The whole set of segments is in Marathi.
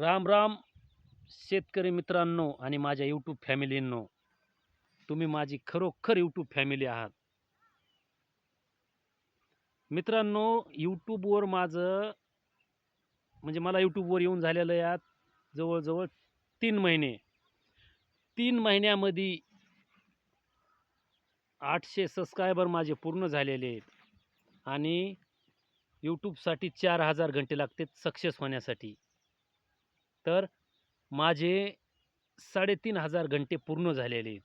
राम राम शेतकरी मित्रांनो आणि माझ्या यूट्यूब फॅमिलींनो तुम्ही माझी खरोखर यूट्यूब फॅमिली आहात. मित्रांनो यूट्यूबवर माझं म्हणजे मला यूट्यूबवर येऊन झालेलं यात जवळजवळ तीन महिने. तीन महिन्यामध्ये आठशे सबस्क्रायबर माझे पूर्ण झालेले आहेत आणि यूट्यूबसाठी चार हजार घंटे लागतात सक्सेस होण्यासाठी. तर माझे साडेतीन हजार घंटे पूर्ण झालेले आहेत.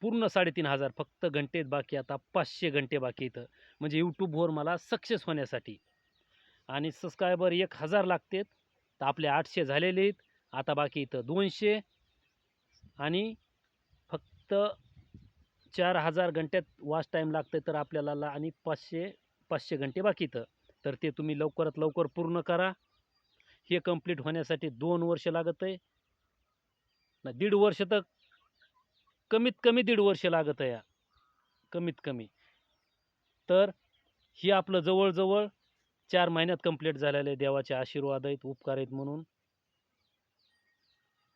पूर्ण साडेतीन हजार फक्त घंटेत बाकी आता पाचशे घंटे बाकी इथं म्हणजे यूट्यूबवर मला सक्सेस होण्यासाठी. आणि सबस्क्रायबर एक हजार लागतात तर आपले आठशे झालेले आहेत. आता बाकी इथं दोनशे. आणि फक्त चार हजार घंट्यात वाच टाईम लागतं तर आपल्याला ला- आणि पाचशे पाचशे घंटे बाकी इथं. तर ते तुम्ही लवकरात लवकर पूर्ण करा. हे कंप्लीट होण्यासाठी दोन वर्ष लागत आहे. ना दीड वर्ष तर कमीत कमी दीड वर्ष लागत आहे या. कमीत कमी. तर हे आपलं जवळजवळ चार महिन्यात कंप्लीट झालेलं आहे. देवाचे आशीर्वाद आहेत उपकार आहेत म्हणून.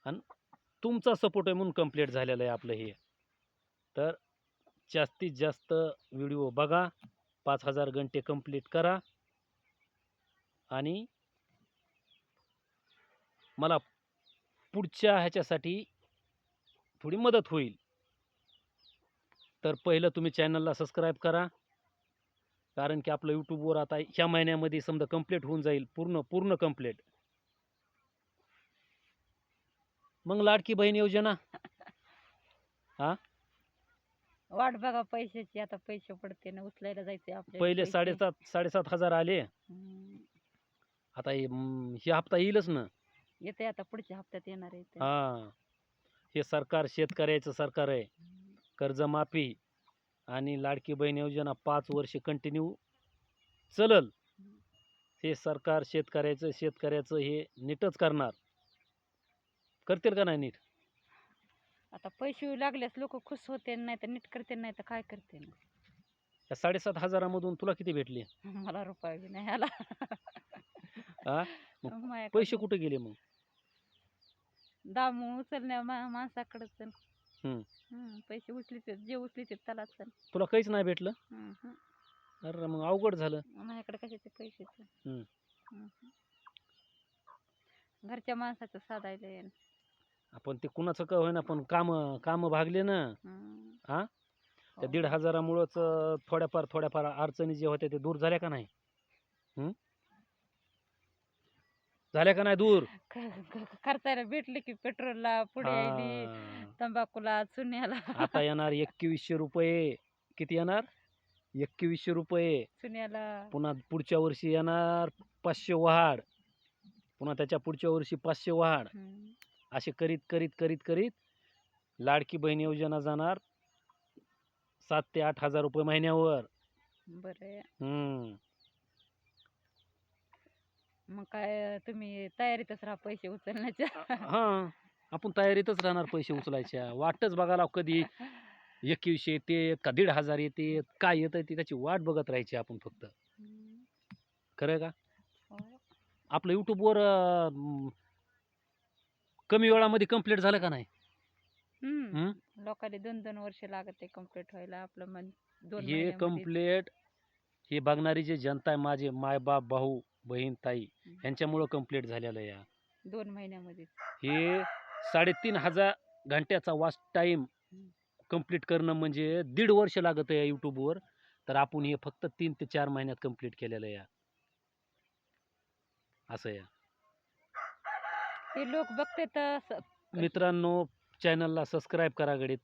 आणि तुमचा सपोर्ट आहे म्हणून कंप्लीट झालेलं आहे आपलं हे. तर जास्तीत जास्त व्हिडिओ बघा. पाच हजार घंटे कंप्लीट करा. आणि मला पुढच्या ह्याच्यासाठी थोडी मदत होईल. तर पहिलं तुम्ही चॅनलला सबस्क्राईब करा. कारण की आपलं यूट्यूबवर आता ह्या महिन्यामध्ये समजा कंप्लीट होऊन जाईल पूर्ण पूर्ण कंप्लीट. मग लाडकी बहीण योजना? वाट बघा पैशाची आता पैसे पडते ना उचलायला जायचे पहिले. साडेसात साडेसात हजार आले. आता हे हे हप्ता येईलच ना. येते आता पुढच्या हप्त्यात येणार आहे ते. हा. हे सरकार शेतकऱ्याचं सरकार आहे. कर्जमाफी आणि लाडकी बहीण योजना पाच वर्ष कंटिन्यू चलल. हे सरकार शेतकऱ्याचं शेतकऱ्याचं हे नीटच करणार. करतील का नाही नीट? आता पैसे लागल्यास लोक खुश होते नाही तर नीट करते नाही तर काय करते ना या साडेसात हजारामधून तुला किती भेटले? मला रुपये बी नाही आला. हा मग माझ्याकडे पैसे कुठे गेले मग? दामू उचलण्या मा माणसाकडे चल हम्म. हम्म, पैसे उचलीचे जे उचलीचे त्याला चल तुला काहीच नाही भेटलं हम्म, हम्म. अरे मग अवघड झालं माझ्याकडे कशाचे पैसे चल हम्म. हम्म, हम्म. घरच्या माणसाचं साधायला येईन आपण ते कुणाचं का होईना पण काम काम भागले ना हम्म. हा? त्या हो. दीड हजारामुळंच थोड्याफार थोड्याफार अडचणी जे होत्या ते दूर झाल्या का नाही? झाल्या का नाही दूर? खर्चायला भेटले की पेट्रोलला पुढे यायली हा. तंबाखूला चुन्याला. आता येणार एकवीसशे रुपये. किती येणार? एकवीसशे रुपये. चुन्याला. पुन्हा पुढच्या वर्षी येणार पाचशे वहाड. पुन्हा त्याच्या पुढच्या वर्षी पाचशे वहाड. हम्म. असे करीत करीत करीत करीत लाडकी बहीण योजना जाणार सात ते आठ हजार रुपये महिन्यावर. बरं. आहे. हम्म. मग काय तुम्ही तयारीतच राहा पैसे उचलण्याच्या. हा आपण तयारीतच राहणार पैसे उचलायच्या. वाटच बघायला कधी. एकवीसशे येते का दीड हजार येते काय येतं ते त्याची वाट बघत राहायची आपण फक्त. खरं का? हो. आपलं यूट्यूबवर कमी वेळामध्ये कंप्लीट झालं का नाही? लोकांनी दोन दोन वर्ष लागत कंप्लीट व्हायला आपलं मन हे कंप्लीट हे बघणारी जे जनता आहे माझे मायबाप भाऊ बहीण ताई. यांच्यामुळं कंप्लीट झालेलं या. दोन महिन्यामध्ये हे साडेतीन हजार घंट्याचा वॉच टाईम हम्म. कंप्लीट करणं म्हणजे दीड वर्ष लागत आहे यूट्यूबवर तर आपण हे फक्त तीन ते चार महिन्यात कंप्लीट केलेलं या. असं या. ते लोक बघते तर मित्रांनो चॅनलला सबस्क्राईब करा गडीत.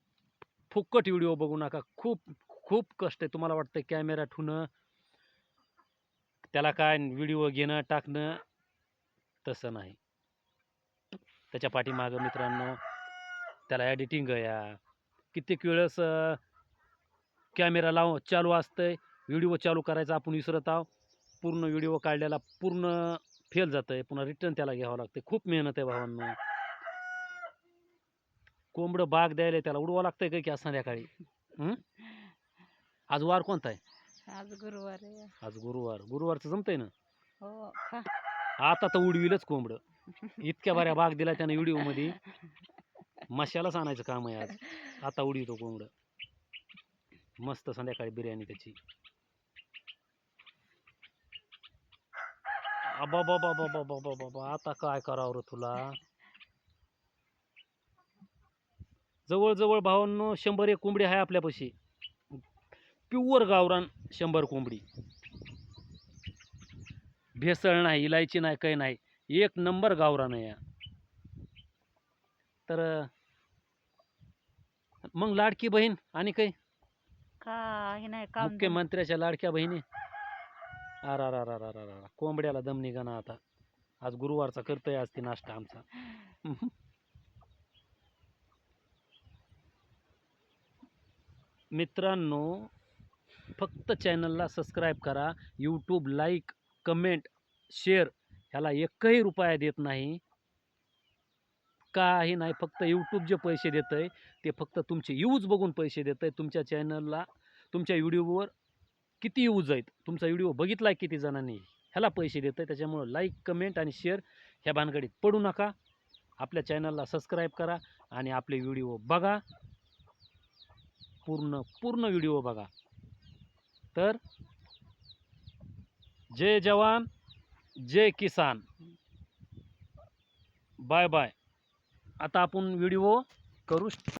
फुकट व्हिडिओ बघू नका. खूप खूप कष्ट आहे. तुम्हाला वाटतं कॅमेरा ठेवणं त्याला काय व्हिडिओ घेणं टाकणं तसं नाही. त्याच्या पाठीमागं मित्रांनो त्याला एडिटिंग या कित्येक वेळेस कॅमेरा लाव चालू असतंय. व्हिडिओ चालू करायचा आपण विसरत आहो पूर्ण व्हिडिओ काढलेला पूर्ण फेल जातं आहे पुन्हा रिटर्न त्याला घ्यावं लागतं खूप मेहनत आहे भावांना. कोंबडं बाग द्यायला त्याला उडवावं लागतंय का की आज संध्याकाळी? आज वार कोणता आहे? आज गुरुवार आहे. आज गुरुवार. गुरुवारचं जमतंय ना? हो खा आता तर उडविलच कोंबडं. इतक्या बऱ्या बाग दिला त्यानं व्हिडिओमध्ये मशालाच आणायचं काम आहे आज. आता उडवितो कोंबडं. मस्त संध्याकाळी बिर्याणी त्याची. अबा बाबा बाबा बाबा बाबा आता काय करावं रे तुला? जवळजवळ भावांनो शंभर एक कोंबडी आहे आपल्यापाशी. प्युअर गावरान शंभर कोंबडी. भेसळ नाही इलायची नाही काही नाही एक नंबर गावरान आहे या. तर मग लाडकी बहीण आणि काही? काही नाही काम मुख्यमंत्र्याच्या लाडक्या बहिणी? अरा कोंबड्याला दम निघाना आता. आज गुरुवारचा करतोय आज ती नाश्ता आमचा. मित्रांनो फक्त चॅनलला सबस्क्राईब करा यूट्यूब लाईक कमेंट शेअर ह्याला एकही रुपया देत नाही. काही नाही फक्त यूट्यूब जे पैसे देत आहे ते फक्त तुमचे यूज बघून पैसे देत आहे तुमच्या चॅनलला तुमच्या व्हिडिओवर किती यूज आहेत? तुमचा व्हिडिओ बघितला आहे किती जणांनी? ह्याला पैसे देत आहे त्याच्यामुळं लाईक कमेंट आणि शेअर ह्या भानगडीत पडू नका. आपल्या चॅनलला सबस्क्राईब करा आणि आपले व्हिडिओ बघा. पूर्ण पूर्ण व्हिडिओ बघा. तर जय जवान जय किसान. Bye bye. आता आपण व्हिडिओ करू